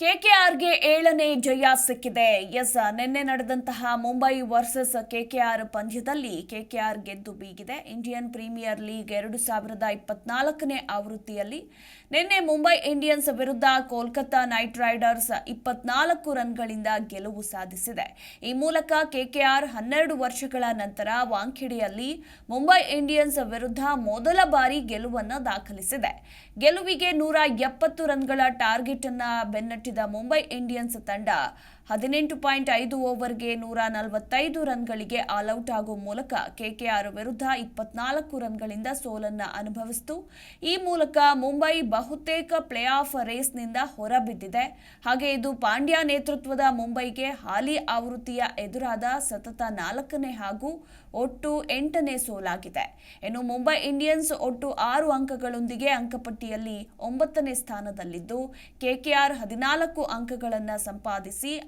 ಕೆಕೆಆರ್ಗೆ ಏಳನೇ ಜಯ ಸಿಕ್ಕಿದೆ. ಎಸ್, ನಿನ್ನೆ ನಡೆದಂತಹ ಮುಂಬೈ ವರ್ಸಸ್ ಕೆಕೆಆರ್ ಪಂದ್ಯದಲ್ಲಿ ಕೆಕೆಆರ್ ಗೆದ್ದು ಬೀಗಿದೆ. ಇಂಡಿಯನ್ ಪ್ರೀಮಿಯರ್ ಲೀಗ್ ಎರಡು ಸಾವಿರದ ಇಪ್ಪತ್ನಾಲ್ಕನೇ ಆವೃತ್ತಿಯಲ್ಲಿ ನಿನ್ನೆ ಮುಂಬೈ ಇಂಡಿಯನ್ಸ್ ವಿರುದ್ಧ ಕೋಲ್ಕತ್ತಾ ನೈಟ್ ರೈಡರ್ಸ್ ಇಪ್ಪತ್ನಾಲ್ಕು ರನ್ಗಳಿಂದ ಗೆಲುವು ಸಾಧಿಸಿದೆ. ಈ ಮೂಲಕ ಕೆಕೆಆರ್ ಹನ್ನೆರಡು ವರ್ಷಗಳ ನಂತರ ವಾಂಖೆಡೆಯಲ್ಲಿ ಮುಂಬೈ ಇಂಡಿಯನ್ಸ್ ವಿರುದ್ಧ ಮೊದಲ ಬಾರಿ ಗೆಲುವನ್ನು ದಾಖಲಿಸಿದೆ. ಗೆಲುವಿಗೆ ನೂರ ಎಪ್ಪತ್ತು ರನ್ಗಳ ಟಾರ್ಗೆಟ್ ಅನ್ನ ಬೆನ್ನಟ್ಟಿದ ಮುಂಬೈ ಇಂಡಿಯನ್ಸ್ ತಂಡ ಹದಿನೆಂಟು ಪಾಯಿಂಟ್ ಐದು ಓವರ್ಗೆ ನೂರ ನಲವತ್ತೈದು ರನ್ಗಳಿಗೆ ಆಲ್ಔಟ್ ಆಗುವ ಮೂಲಕ ಕೆಕೆಆರ್ ವಿರುದ್ಧ ಇಪ್ಪತ್ನಾಲ್ಕು ರನ್ಗಳಿಂದ ಸೋಲನ್ನ ಅನುಭವಿಸಿತು. ಈ ಮೂಲಕ ಮುಂಬೈ ಬಹುತೇಕ ಪ್ಲೇ ಆಫ್ ರೇಸ್ನಿಂದ ಹೊರಬಿದ್ದಿದೆ. ಹಾಗೆ ಇದು ಪಾಂಡ್ಯ ನೇತೃತ್ವದ ಮುಂಬೈಗೆ ಹಾಲಿ ಆವೃತ್ತಿಯ ಎದುರಾದ ಸತತ ನಾಲ್ಕನೇ ಹಾಗೂ ಒಟ್ಟು ಎಂಟನೇ ಸೋಲಾಗಿದೆ. ಇನ್ನು ಮುಂಬೈ ಇಂಡಿಯನ್ಸ್ ಒಟ್ಟು ಆರು ಅಂಕಗಳೊಂದಿಗೆ ಅಂಕಪಟ್ಟಿಯಲ್ಲಿ ಒಂಬತ್ತನೇ ಸ್ಥಾನದಲ್ಲಿದ್ದು ಕೆಕೆಆರ್ ಹದಿನಾಲ್ಕು ಅಂಕಗಳನ್ನು ಸಂಪಾದಿಸಿ